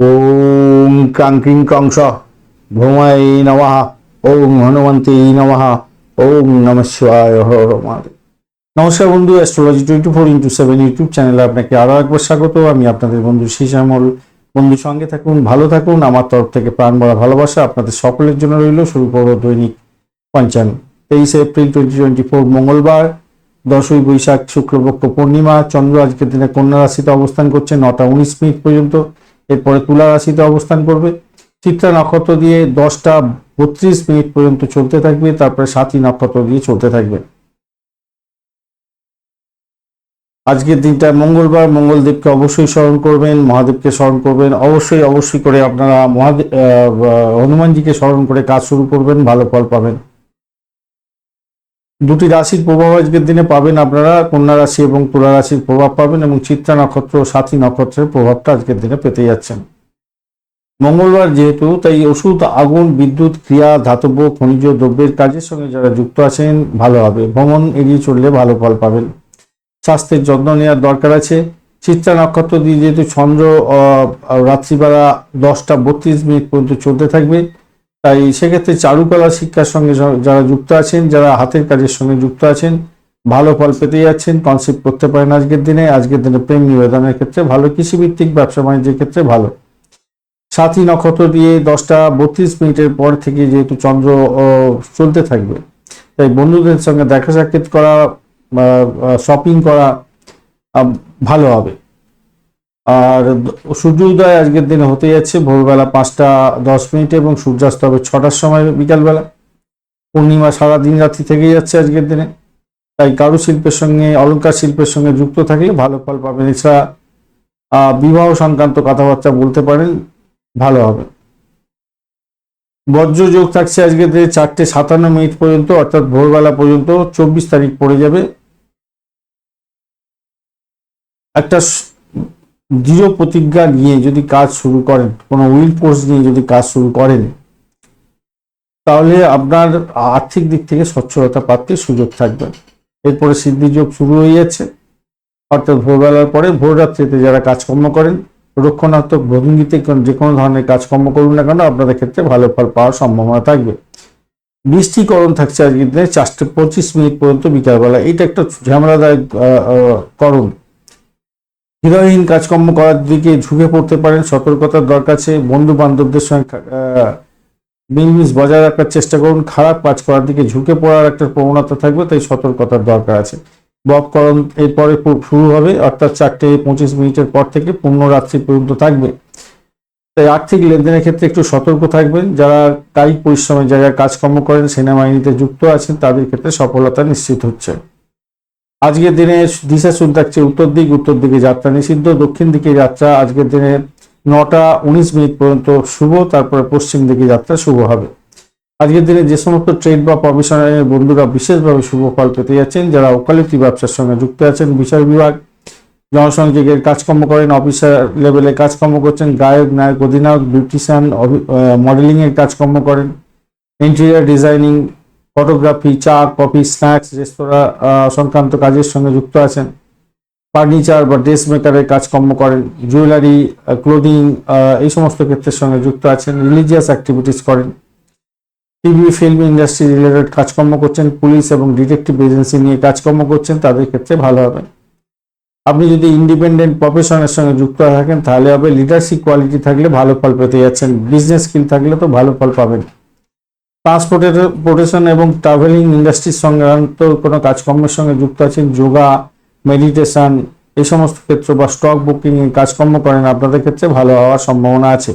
ওম ক্রাঙ্কিং কংস ভৌমায় নমঃ। ওম হনুমন্তে নমঃ। ওম নম শিবায় নমস্কার বন্ধু astrology twenty four into seven YouTube চ্যানেলে আপনাকে আরও একবার স্বাগত। আমি আপনাদের বন্ধু শ্যামল। বন্ধু, সঙ্গে থাকুন, ভালো থাকুন। আমার তরফ থেকে প্রাণ বলা ভালোবাসা আপনাদের সকলের জন্য রইল। শুরু করব দৈনিক পঞ্চান্ন। তেইশে এপ্রিল টোয়েন্টি টোয়েন্টি ফোর মঙ্গলবার, দশই বৈশাখ, শুক্লপক্ষ পূর্ণিমা। চন্দ্র আজকের দিনে কন্যা রাশিতে অবস্থান করছে, নটা উনিশ মিনিট পর্যন্ত। এরপরে তুলা রাশিতে অবস্থান করবে। চিত্রা নক্ষত্র দিয়ে দশটা বত্রিশ মিনিট পর্যন্ত চলতে থাকবে, তারপরে সাতই নক্ষত্র দিয়ে চলতে থাকবে। আজকের দিনটা মঙ্গলবার, মঙ্গলদেবকে অবশ্যই স্মরণ করবেন, মহাদেবকে স্মরণ করবেন। অবশ্যই অবশ্যই করে আপনারা মহাদেব হনুমানজিকে স্মরণ করে কাজ শুরু করবেন, ভালো ফল পাবেন। দুটি রাশির প্রভাব আজকের দিনে পাবেন আপনারা। কন্যা রাশি এবং তুলা রাশির প্রভাব পাবেন এবং চিত্রা নক্ষত্র ও সাথী নক্ষত্রের প্রভাবটা আজকের দিনে পেতে যাচ্ছেন মঙ্গলবার যেহেতু, তাই ওষুধ, আগুন, বিদ্যুৎ, ক্রিয়া ধাতব্য খনিজ, দ্রব্যের কাজের সঙ্গে যারা যুক্ত আছেন, ভালো হবে। ভ্রমণ এড়িয়ে চললে ভালো ফল পাবেন। স্বাস্থ্যের যত্ন নেওয়ার দরকার আছে। চিত্রা নক্ষত্র দিয়ে যেহেতু চন্দ্র রাত্রিবেলা দশটা বত্রিশ মিনিট পর্যন্ত চলতে থাকবে তাই সেক্ষেত্রে চারুকলা শিক্ষার সঙ্গে যারা যুক্ত আছেন, যারা হাতের কাজের সঙ্গে যুক্ত আছেন, ভালো ফল পেতে যাচ্ছেন, কনসেপ্ট করতে পারেন আজকের দিনে। আজকের দিনে প্রেম নিবেদনের ক্ষেত্রে ভালো, কৃষিভিত্তিক ব্যবসা বাণিজ্যের ক্ষেত্রে ভালো। সাতই নক্ষত্র দিয়ে দশটা বত্রিশ মিনিটের পর থেকে যেহেতু চন্দ্র চলতে থাকবে, তাই বন্ধুদের সঙ্গে দেখা সাক্ষাৎ করা শপিং করা ভালো হবে। আর দ- সূর্য উদয় আজকের দিনে হতে যাচ্ছে ভোরবেলা পাঁচটা দশ মিনিটে এবং সূর্যাস্ত হবে ছটার সময় বিকালবেলা। পূর্ণিমা সারা দিন রাত্রি থেকে যাচ্ছে আজকের দিনে। তাই কারু শিল্পের সঙ্গে, অলঙ্কার শিল্পের সঙ্গে যুক্ত থাকলে ভালো ফল পাবেন। এছাড়া বিবাহ সংক্রান্ত কথাবার্তা বলতে পারেন, ভালো হবে। বজ্র যোগ থাকছে আজকের দিনে চারটে সাতান্ন মিনিট পর্যন্ত, অর্থাৎ ভোরবেলা পর্যন্ত চব্বিশ তারিখ পড়ে যাবে। একটা দৃঢ় প্রতিজ্ঞা নিয়ে যদি কাজ শুরু করেন, কোনো উইল ফোর্স নিয়ে যদি কাজ শুরু করেন, তাহলে আপনার আর্থিক দিক থেকে সচ্ছলতা প্রাপ্তির সুযোগ থাকবে। এরপরে সিদ্ধিযোগ শুরু হয়ে যাচ্ছে। অর্থাৎ ভোরবেলার পরে ভোররাত্রিতে যারা কাজকর্ম করেন, রক্ষণাত্মক ভঙ্গিতে যে কোনো ধরনের কাজকর্ম করুন না কেন, আপনাদের ক্ষেত্রে ভালো ফল পাওয়ার সম্ভাবনা থাকবে। বৃষ্টিকরণ থাকছে আজকের দিনে চারটে পঁচিশ মিনিট পর্যন্ত বিকালবেলা। এটা একটা ঝামেলাদায়ক করণ। হৃদয়হীন কাজকর্ম করার দিকে ঝুঁকে পড়তে পারেন, সতর্কতার দরকার আছে বন্ধু বান্ধবদের সঙ্গে মিলমিশ বজায় রাখার চেষ্টা করুন, খারাপ কাজ করার দিকে ঝুঁকে পড়ার একটা প্রবণতা থাকবে, তাই সতর্কতার দরকার আছে। বপকরণ এরপরে শুরু হবে, অর্থাৎ চারটে পঁচিশ মিনিটের পর থেকে পূর্ণ রাত্রি পর্যন্ত থাকবে। তাই আর্থিক লেনদেনের ক্ষেত্রে একটু সতর্ক থাকবেন, যারা কায়িক পরিশ্রমের জায়গায় কাজকর্ম করেন, সেনাবাহিনীতে যুক্ত আছেন, তাদের ক্ষেত্রে সফলতা নিশ্চিত হচ্ছে। আজকের দিনে দিশা শুরু থাকছে উত্তর দিক, উত্তর দিকে যাত্রা নিষিদ্ধ, দক্ষিণ দিকে যাত্রা। আজকের দিনে নটা উনিশ মিনিট পর্যন্ত শুভ, তারপরে পশ্চিম দিকে যাত্রা শুভ হবে। আজকের দিনে যে সমস্ত ট্রেড বা প্রফেশনালের বন্ধুরা বিশেষভাবে শুভ ফল পেতে যাচ্ছেন, যারা ওকালতি ব্যবসার সঙ্গে যুক্ত আছেন বিচার বিভাগ, জনসংযোগের কাজকর্ম করেন, অফিসার লেভেলে কাজকর্ম করছেন, গায়ক, নায়ক, অধিনায়ক, বিউটিশিয়ান মডেলিং এর কাজকর্ম করেন, ইন্টেরিয়ার ডিজাইনিং ফটোগ্রাফি, চা, কফি, স্ন্যাক্স, রেস্তোরাঁ সংক্রান্ত কাজের সঙ্গে যুক্ত আছেন। ফার্নিচার বা ড্রেস মেকারের কাজকর্ম করেন, জুয়েলারি ক্লোদিং এই সমস্ত ক্ষেত্রের সঙ্গে যুক্ত আছেন, রিলিজিয়াস অ্যাক্টিভিটিস করেন। টিভি ফিল্ম ইন্ডাস্ট্রি রিলেটেড কাজকর্ম করছেন, পুলিশ এবং ডিটেকটিভ এজেন্সি নিয়ে কাজকর্ম করছেন, তাদের ক্ষেত্রে ভালো হবে। আপনি যদি ইন্ডিপেন্ডেন্ট প্রফেশনের সঙ্গে যুক্ত থাকেন, তাহলে হবে লিডারশিপ কোয়ালিটি থাকলে ভালো ফল পেতে যাচ্ছেন বিজনেস স্কিল থাকলে তো ভালো ফল পাবেন। ট্রান্সপোর্টেশন এবং ট্রাভেলিং ইন্ডাস্ট্রির সংক্রান্ত কোনো কাজকর্মের সঙ্গে যুক্ত আছেন, যোগা মেডিটেশন এই সমস্ত ক্ষেত্র বা স্টক বুকিং কাজকর্ম করেন, আপনাদের ক্ষেত্রে ভালো হওয়ার সম্ভাবনা আছে।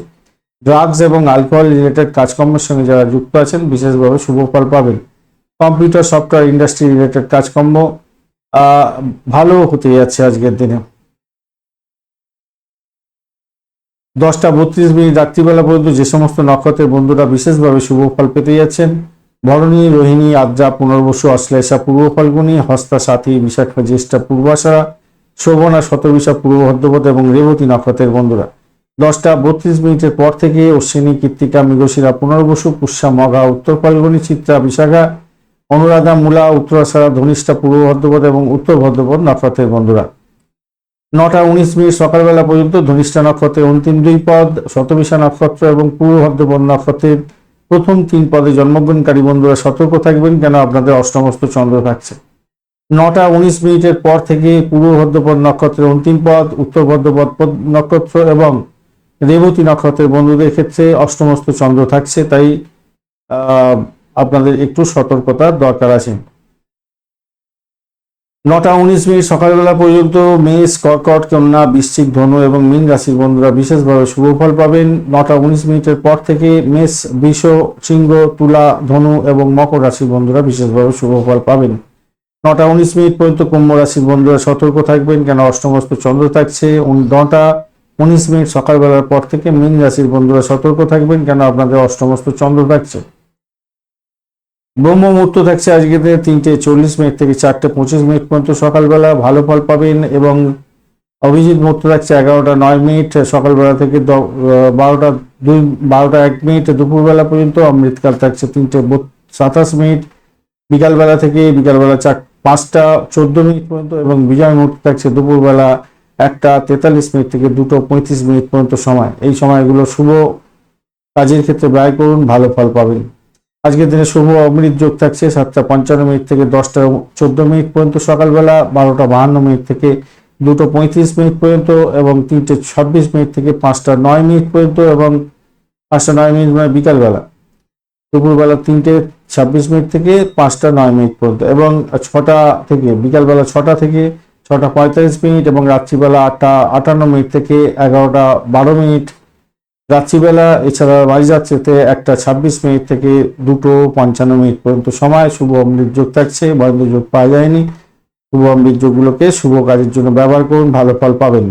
ড্রাগস এবং অ্যালকোহল রিলেটেড কাজকর্মের সঙ্গে যারা যুক্ত আছেন, বিশেষভাবে শুভ ফল পাবেন। কম্পিউটার সফটওয়্যার ইন্ডাস্ট্রি রিলেটেড কাজকর্ম ভালো হতে যাচ্ছে আজকের দিনে। দশটা বত্রিশ মিনিট রাত্রিবেলা পর্যন্ত যে সমস্ত নক্ষত্রের বন্ধুরা বিশেষভাবে শুভ ফল পেতে যাচ্ছেন, ভরণী, রোহিণী, আদ্রা, পুনর্বসু, অশ্লেষা, পূর্ব ফাল্গুনী, হস্তা, সাথী, বিশাখা, জ্যেষ্ঠা পূর্বাশারা শোভনা, শতবিশা, পূর্ব ভদ্রপদ এবং রেবতী নক্ষত্রের বন্ধুরা। দশটা বত্রিশ মিনিটের পর থেকে অশ্বিনী, কৃত্তিকা, মৃগশিরা, পুনর্বসু, পুষ্যা, মঘা, উত্তর ফাল্গুনী, চিত্রা, বিশাখা, অনুরাধা, মূলা, উত্তরাশারা, ধনিষ্ঠা, পূর্ব ভদ্রপদ এবং উত্তর ভদ্রপথ নক্ষত্রের বন্ধুরা। নটা উনিশ মিনিট সকালবেলা পর্যন্ত ধনিষ্ঠা নক্ষত্রের অন্তিম দুই পদ, শতবিশা নক্ষত্র এবং পূর্ব ভদ্রপদ নক্ষত্রের প্রথম তিন পদে জন্মগ্রহণকারী বন্ধুরা সতর্ক থাকবেন কেন আপনাদের অষ্টমস্ত চন্দ্র থাকছে। নটা উনিশ মিনিটের পর থেকে পূর্ব ভদ্রপদ নক্ষত্রের অন্তিম পদ উত্তর ভদ্রপদ পদ- নক্ষত্র এবং রেবতী নক্ষত্রের বন্ধুদের ক্ষেত্রে অষ্টমস্ত চন্দ্র থাকছে, তাই আপনাদের একটু সতর্কতার দরকার আছে। নটা উনিশ মিনিট সকালবেলা পর্যন্ত মেষ, কর্কট কন্যা বৃশ্চিক, ধনু এবং মীন রাশির বন্ধুরা বিশেষভাবে শুভ ফল পাবেন। নটা উনিশ মিনিটের পর থেকে মেষ, বৃষ, সিংহ, তুলা, ধনু এবং মকর রাশির বন্ধুরা বিশেষভাবে শুভ ফল পাবেন। নটা উনিশ মিনিট পর্যন্ত কুম্ভ রাশির বন্ধুরা সতর্ক থাকবেন, কেন অষ্টমস্ত চন্দ্র থাকছে। নটা উনিশ মিনিট সকালবেলার পর থেকে মীন রাশির বন্ধুরা সতর্ক থাকবেন, কেন আপনাদের অষ্টমস্ত চন্দ্র থাকছে। ব্রহ্ম মুহূর্ত থাকছে আজকে দিনে তিনটে চল্লিশ মিনিট থেকে চারটে পঁচিশ মিনিট পর্যন্ত সকালবেলা ভালো ফল পাবেন এবং অভিজিৎ মুহূর্ত থাকছে এগারোটা নয় মিনিট, সকালবেলা থেকে বারোটা দুই, বারোটা এক মিনিট, দুপুরবেলা পর্যন্ত অমৃতকাল থাকছে তিনটে সাতাশ মিনিট, বিকালবেলা থেকে বিকালবেলা চার, পাঁচটা চোদ্দ মিনিট পর্যন্ত এবং বিজয় মুহূর্ত থাকছে দুপুরবেলা একটা তেতাল্লিশ মিনিট থেকে দুটো পঁয়ত্রিশ মিনিট পর্যন্ত সময়। এই সময়গুলো শুভ কাজের ক্ষেত্রে ব্যয় করুন, ভালো ফল পাবেন। আজকের দিনে শুভ অমৃত যোগ থাকছে সাতটা পঞ্চান্ন মিনিট থেকে দশটা চোদ্দ মিনিট পর্যন্ত সকালবেলা, বারোটা বাহান্ন মিনিট থেকে দুটো পঁয়ত্রিশ মিনিট পর্যন্ত এবং তিনটে ছাব্বিশ মিনিট থেকে পাঁচটা নয় মিনিট পর্যন্ত এবং পাঁচটা নয় মিনিট মানে বিকালবেলা। দুপুরবেলা তিনটে ছাব্বিশ মিনিট থেকে পাঁচটা নয় মিনিট পর্যন্ত এবং ছটা থেকে, বিকালবেলা ছটা থেকে ছটা পঁয়তাল্লিশ মিনিট এবং রাত্রিবেলা আটটা আটান্ন মিনিট থেকে এগারোটা বারো মিনিট রাত্রিবেলা, এছাড়া বাড়ি যাত্রীতে একটা ছাব্বিশ মিনিট থেকে দুটো পঞ্চান্ন মিনিট পর্যন্ত সময়, শুভ অমৃত যোগ থাকছে বন্ধ যোগ পাওয়া যায়নি। শুভ অমৃত যোগগুলোকে শুভ কাজের জন্য ব্যবহার করুন, ভালো ফল পাবেন।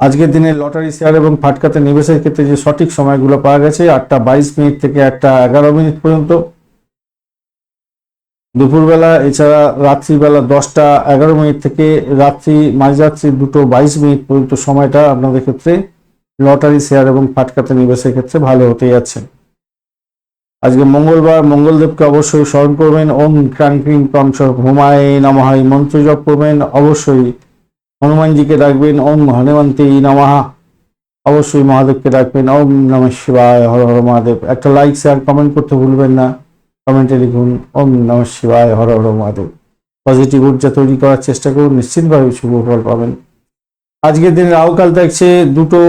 আজকের দিনে লটারি শেয়ার এবং ফাটকাতে নিবেশের ক্ষেত্রে যে সঠিক সময়গুলো পাওয়া গেছে, আটটা বাইশ মিনিট থেকে একটা এগারো মিনিট পর্যন্ত। দুপুরবেলা, এছাড়া রাত্রিবেলা দশটা এগারো মিনিট থেকে রাত্রি, মাঝরাত্রি দুটো বাইশ মিনিট পর্যন্ত সময়টা আপনাদের ক্ষেত্রে লটারি, শেয়ার এবং ফাটকাতে নিবেশের ক্ষেত্রে ভালো হতে যাচ্ছে আজকে মঙ্গলবার মঙ্গলদেবকে অবশ্যই স্মরণ করবেন। ওম ক্রাং ক্রিং কংস হুমায় নমহাই মন্ত্র জপ করবেন। অবশ্যই হনুমানজিকে ডাকবেন। ওম হনুমন্তে নমহা অবশ্যই মহাদেবকে ডাকবেন। ওম নম শিবায়। হর হর মহাদেব। একটা লাইক শেয়ার কমেন্ট করতে ভুলবেন না। কমেন্টে লিখুন, ওম নম শিবায়। হর হর মহাদেব। পজিটিভ ঊর্জা তৈরি করার চেষ্টা করুন। নিশ্চিতভাবে শুভ ফল পাবেন। আজকের দিনে রাহুকাল দেখছে দুটো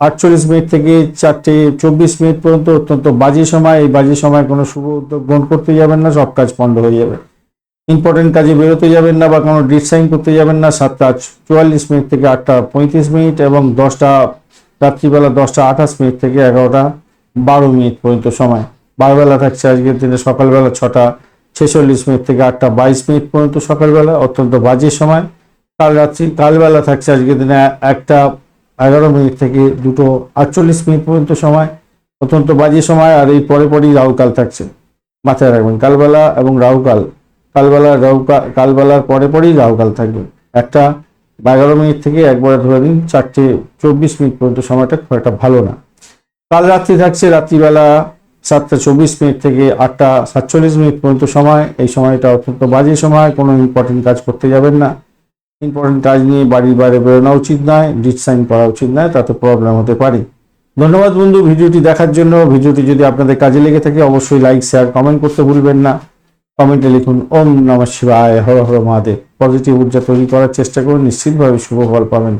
আটচল্লিশ মিনিট থেকে চারটে চব্বিশ মিনিট পর্যন্ত অত্যন্ত বাজে সময়। এই বাজে সময় কোনো শুভ উদ্যোগ গ্রহণ করতে যাবেন না, সব কাজ বন্ধ হয়ে যাবে। ইম্পর্টেন্ট কাজে বেরোতে যাবেন না বা কোনো ডিসাইন করতে যাবেন না। সাতটা চুয়াল্লিশ মিনিট থেকে আটটা পঁয়ত্রিশ মিনিট এবং দশটা রাত্রিবেলা দশটা আঠাশ মিনিট থেকে এগারোটা বারো মিনিট পর্যন্ত সময়। বারোবেলা থাকছে আজকের দিনে সকালবেলা ছটা ছেচল্লিশ মিনিট থেকে আটটা বাইশ মিনিট পর্যন্ত সকালবেলা। অত্যন্ত বাজে সময়। কাল রাত্রি কালবেলা থাকছে আজকের দিনে একটা এগারো মিনিট থেকে দুটো আটচল্লিশ মিনিট পর্যন্ত সময়, অত্যন্ত বাজে সময়, আর এই পরে পরেই রাহুকাল থাকছে। মাথায় রাখবেন, কালবেলা এবং রাহুকাল, কালবেলা, রাহুকাল, কালবেলার পরে পরেই রাহুকাল থাকবে। একটা এগারো মিনিট থেকে একবারে ধরে দিন চারটে চব্বিশ মিনিট পর্যন্ত সময়টা খুব একটা ভালো না। কাল রাত্রি থাকছে, রাত্রিবেলা সাতটা চব্বিশ মিনিট থেকে আটটা সাতচল্লিশ মিনিট পর্যন্ত সময়। এই সময়টা অত্যন্ত বাজে সময়, কোনো ইম্পর্টেন্ট কাজ করতে যাবেন না। ইম্পর্টেন্ট কাজ নিয়ে বাড়ির বাইরে বেরোনো উচিত নয় ডিট সাইন করা উচিত নয়, তাতে প্রবলেম হতে পারে। ধন্যবাদ বন্ধু, ভিডিওটি দেখার জন্য। ভিডিওটি যদি আপনাদের কাজে লেগে থাকে, অবশ্যই লাইক শেয়ার কমেন্ট করতে ভুলবেন না। কমেন্টে লিখুন, ওম নমঃ শিবায়, হর হর মহাদেব। পজিটিভ ঊর্জা তৈরি করার চেষ্টা করুন, নিশ্চিতভাবে শুভ ফল পাবেন।